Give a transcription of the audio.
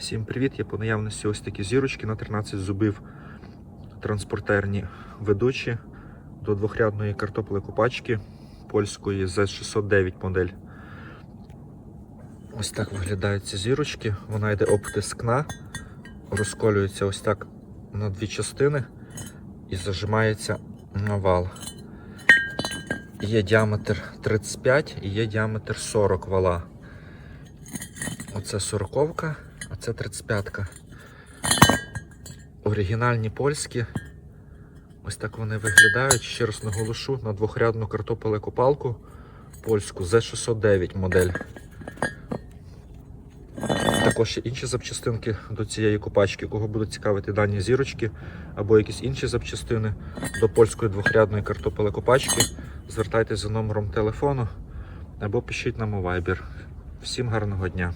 Всім привіт! Є по наявності ось такі зірочки на 13 зубів транспортерні ведучі до двохрядної картоплекопачки польської Z609 модель. Ось так виглядають ці зірочки. Вона йде обтискна, розколюється ось так на дві частини і зажимається на вал. Є діаметр 35 і є діаметр 40 вала. Оце 40 а це 35-ка. Оригінальні польські. Ось так вони виглядають. Ще раз наголошу на двохрядну картопелекопалку польську Z609 модель. Також ще інші запчастинки до цієї копачки. Кого будуть цікавити дані зірочки або якісь інші запчастини до польської двохрядної картопелекопачки, звертайтеся за номером телефону або пишіть нам у Viber. Всім гарного дня!